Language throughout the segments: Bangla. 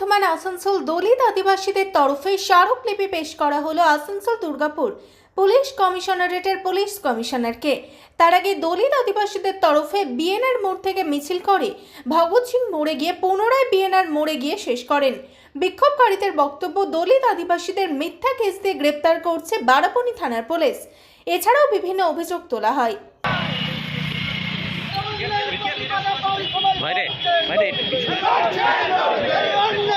জানান আসানসোল দলিত আদিবাসীদের তরফে স্মারকলিপি পেশ করা হলো আসানসোল দুর্গাপুর পুলিশ কমিশনারেটের পুলিশ কমিশনারকে। তার আগে দলিত আদিবাসীদের তরফে বিএনআর মোড় থেকে মিছিল করে ভগৎ সিং মোড়ে গিয়ে পুনরায় বিএনআর মোড়ে গিয়ে শেষ করেন। বিক্ষোভকারীদের বক্তব্য, দলিত আদিবাসীদের মিথ্যা কেস দিয়ে গ্রেপ্তার করছে বারাপনি থানার পুলিশ। এছাড়াও বিভিন্ন অভিযোগ তোলা হয়। ভাইরে ভাইরে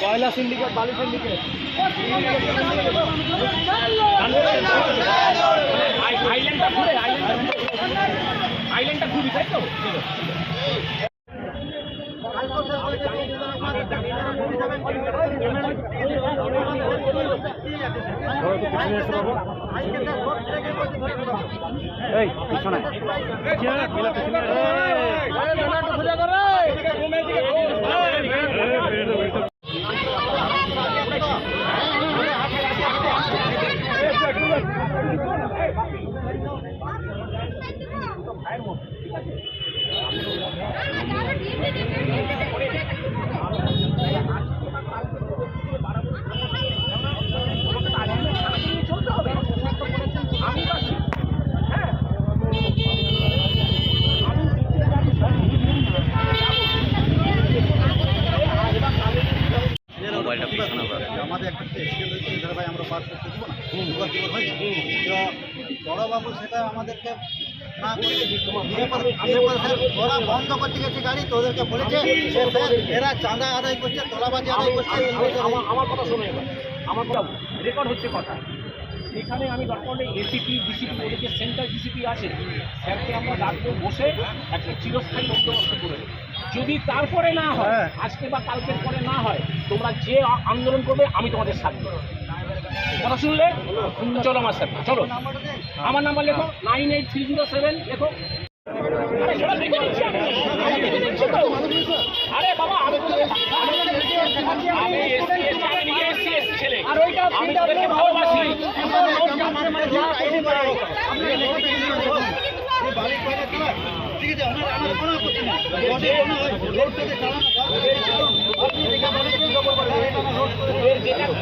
কয়লা সিন্ডিকেট বালি সিন্ডিকেট আইল্যান্ডটা ঘুরে আইল্যান্ডটা আইল্যান্ডটা ঘুরি তাই তো এই পিছনে ওরা বন্ধ করতে গেছে গাড়ি তো ওদেরকে বলেছে এরা চাঁদা আদায় করছে তোলাবাজি আদায় করছে আমার আমার কথা শোনো আমার কথা রেকর্ড হচ্ছে কথা। এখানে আমি দরকার এসিপি ডিসিপি ওদের যে ডিসিপি আছে স্যারকে আমরা ডাকবো বসে একটা চিরস্থায়ী বন্দোবস্ত করে যদি তারপরে না হয় আজকে বা কালকের পরে না হয় তোমরা যে আন্দোলন করবে আমি তোমাদের সাথে কথা শুনলে? চলো আমার সাথে চলো। আমার নাম্বার লেখো nine eight three zero seven লেখো। আরে। বাবা আমি ছেলে। আমি তোদেরকে ভালোবাসি ঠিক আছে আমরা আমার কোনো আপত্তি নেই রোডে থেকে চালানো যেটা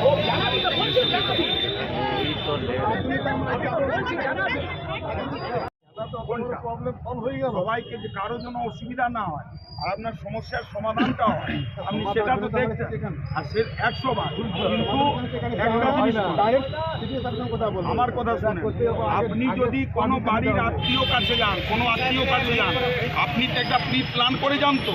জানাবি প্রবলেম সলভ হয়ে গেল। সবাইকে যে কারোর জন্য অসুবিধা না হয় আর আপনার সমস্যার সমাধানটা হয়। আপনি সেটা তো দেখছেন আর সে একশো বার। কিন্তু একটা জিনিস আমার কথা শুনে আপনি যদি কোনো বাড়ির আত্মীয় কাছে যান কোনো আত্মীয় কাছে যান আপনি তো একটা প্রি প্ল্যান করে যান তো।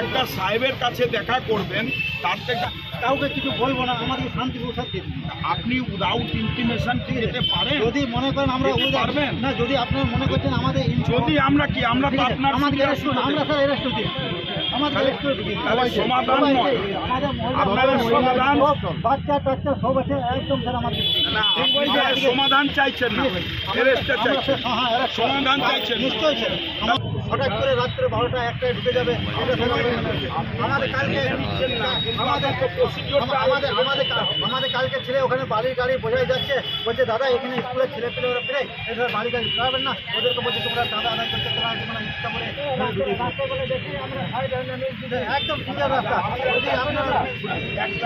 একটা সাহেবের কাছে দেখা করবেন তার থেকে কাউকে কিছু বলব না আমাদের শান্তি প্রসাদ দিন আপনি উইদাউট ইন্টিমেশন কি যেতে পারেন। যদি মনে করেন আমরা পারবেন? না যদি আপনারা মনে করছেন আমাদের যদি আমরা কি আমরা আপনার আমাদের আমরা স্যার অ্যারেস্ট করছি আমাদের সমাধান নয়। সমাধান- বাচ্চা টাচ্চা সব আছে একদম স্যার আমাদের সমাধান চাইছেন না। এরেস্টটা চাইছেন। সমাধান চাইছেন নিশ্চয়ই স্যার। হঠাৎ করে রাত্রে বারোটা একটায় ঢুকে যাবে এটা আমাদের কালকে আমাদের আমাদের আমাদের আমাদের কালকে ছেলে ওখানে বাড়ির গাড়ি বোঝাই যাচ্ছে বলছে দাদা এখানে স্কুলের ছেলে পেলে ওরা ফিরে এসব বাড়ি গাড়ি খাবেন না ওদেরকে বলছে তোমরা দাদা আদায় করতে তোমরা ইচ্ছা করে একদম সোজা রাস্তা যদি আপনারা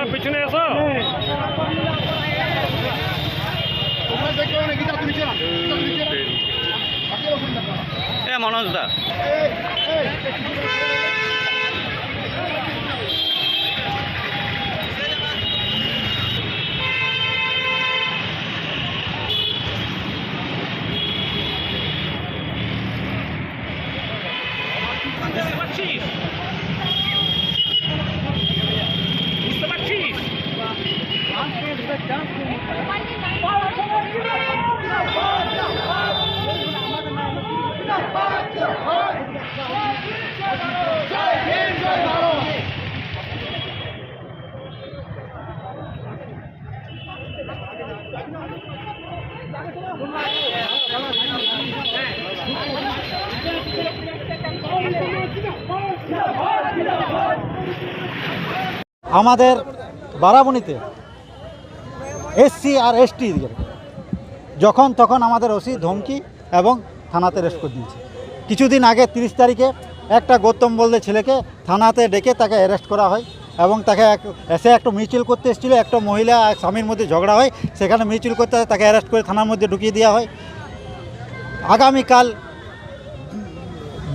তোমরা পিছনে এসো এ মনোজ দা আমাদের বারাবণীতে এসসি আর এসটি যখন তখন আমাদের ওসি ধমকি এবং থানাতে রেস্ট করে দিয়েছে। কিছুদিন আগে তিরিশ তারিখে একটা গৌতম বলতে ছেলেকে থানাতে ডেকে তাকে অ্যারেস্ট করা হয় এবং তাকে এসে একটা মিছিল করতে এসেছিল, একটা মহিলা স্বামীর মধ্যে ঝগড়া হয়, সেখানে মিছিল করতে তাকে অ্যারেস্ট করে থানার মধ্যে ঢুকিয়ে দেওয়া হয়। আগামীকাল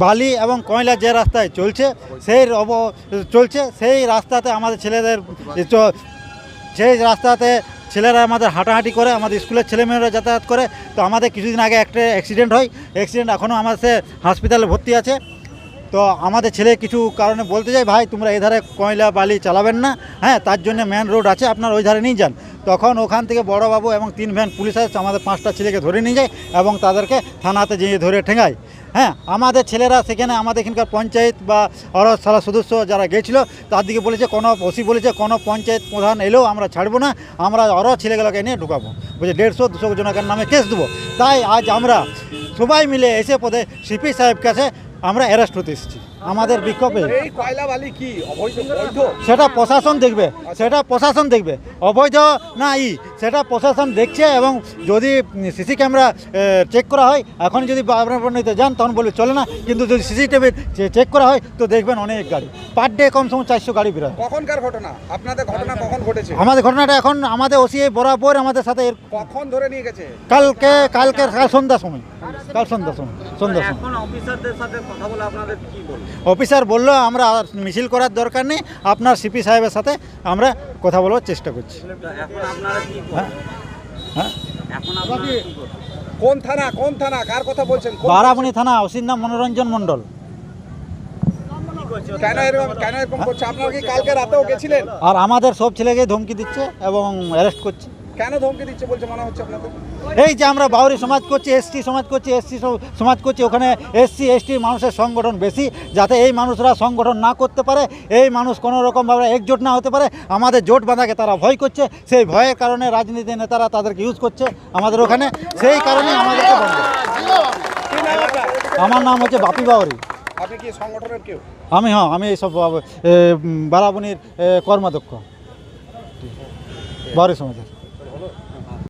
বালি এবং কয়লা যে রাস্তায় চলছে, সেই অব চলছে, সেই রাস্তাতে আমাদের ছেলেদের সেই রাস্তাতে ছেলেরা আমাদের হাঁটাহাঁটি করে, আমাদের স্কুলের ছেলেমেয়েরা যাতায়াত করে। তো আমাদের কিছুদিন আগে একটা অ্যাক্সিডেন্ট হয়। অ্যাক্সিডেন্ট এখনও আমার সে হাসপাতালে ভর্তি আছে। তো আমাদের ছেলে কিছু কারণে বলতে চাই, ভাই, তোমরা এই ধারে কয়লা বালি চালাবেন না। হ্যাঁ তার জন্য মেন রোড আছে। আপনার ওই ধারে নিয়ে যান। তখন ওখান থেকে বড়বাবু এবং তিন ভ্যান পুলিশ আসছে আমাদের পাঁচটা ছেলেকে ধরে নিয়ে যায় এবং তাদেরকে থানাতে যেয়ে ধরে ঠেঙায় হ্যাঁ আমাদের ছেলেরা সেখানে আমাদের এখানকার পঞ্চায়েত বা সারা সদস্য যারা গেছিল, তার দিকে বলেছে, কোনো ওসি বলেছে, কোনো পঞ্চায়েত প্রধান এলেও আমরা ছাড়বো না, আমরা আরও ছেলেগুলোকে নিয়ে ঢুকাবো। বলছে, দেড়শো, দুশো জনের নামে কেস দেবো। তাই আজ আমরা সবাই মিলে এসে পদে সিপি সাহেব কাছে আমরা অ্যারেস্ট হতে এসেছি। আমাদের বিক্ষোভে। এই কয়লা বালি কি? অবৈধ সেটা প্রশাসন দেখবে সেটা প্রশাসন দেখবে। অবৈধ না ই সেটা প্রশাসন দেখছে এবং যদি সিসি ক্যামেরা চেক করা হয় এখন যদি নিতে যান তখন বলবে চলে না কিন্তু যদি সিসি সিসিটিভি চেক করা হয় তো দেখবেন অনেক গাড়ি। পার ডে কম সময় চারশো গাড়ি বেরোয়। কখনকার ঘটনা? আপনাদের ঘটনা কখন ঘটেছে? আমাদের ঘটনাটা এখন আমাদের ওসি বরাবর আমাদের সাথে এর- কখন ধরে নিয়ে গেছে? কালকে কালকে কাল সন্ধ্যার সময়। কাল সন্ধ্যার সময় সন্ধ্যার সময়। অফিসারদের সাথে কথা বলে আপনাদের কি বলব অফিসার বলল আমরা আর মিছিল করার দরকার নেই আপনার সিপি সাহেবের সাথে আমরা কথা বলবার চেষ্টা করছি। তো এখন আপনারা কি হ্যাঁ হ্যাঁ। এখন আপনারা কোন থানা কোন থানা কার কথা বলছেন? বারাবণী থানা ওসির নাম মনোরঞ্জন মণ্ডল। কেন এরকম কেন এরকম করছে? আপনারা কি কালকে রাতেও গেছিলেন? আর আমাদের সব ছেলেকে ধমকি দিচ্ছে এবং অ্যারেস্ট করছে। কেন ধমকি দিচ্ছে বলছে মনে হচ্ছে আপনাদের? এই যে আমরা বাউরি সমাজ করছি এসটি সমাজ করছি এসসি সমাজ করছি ওখানে এসসি এসটি মানুষের সংগঠন বেশি যাতে এই মানুষরা সংগঠন না করতে পারে এই মানুষ কোনো রকমভাবে একজোট না হতে পারে আমাদের জোট বাঁধাকে তারা ভয় করছে সেই ভয়ের কারণে রাজনীতি নেতারা তাদেরকে ইউজ করছে আমাদের ওখানে সেই কারণে আমাদেরকে আপনার আমার নাম হচ্ছে বাপি বাউরি। আপনি কি সংগঠনের কেউ? আমি হ্যাঁ আমি এইসব বারাবণীর কর্মাধ্যক্ষ। বাউরি সমাজের।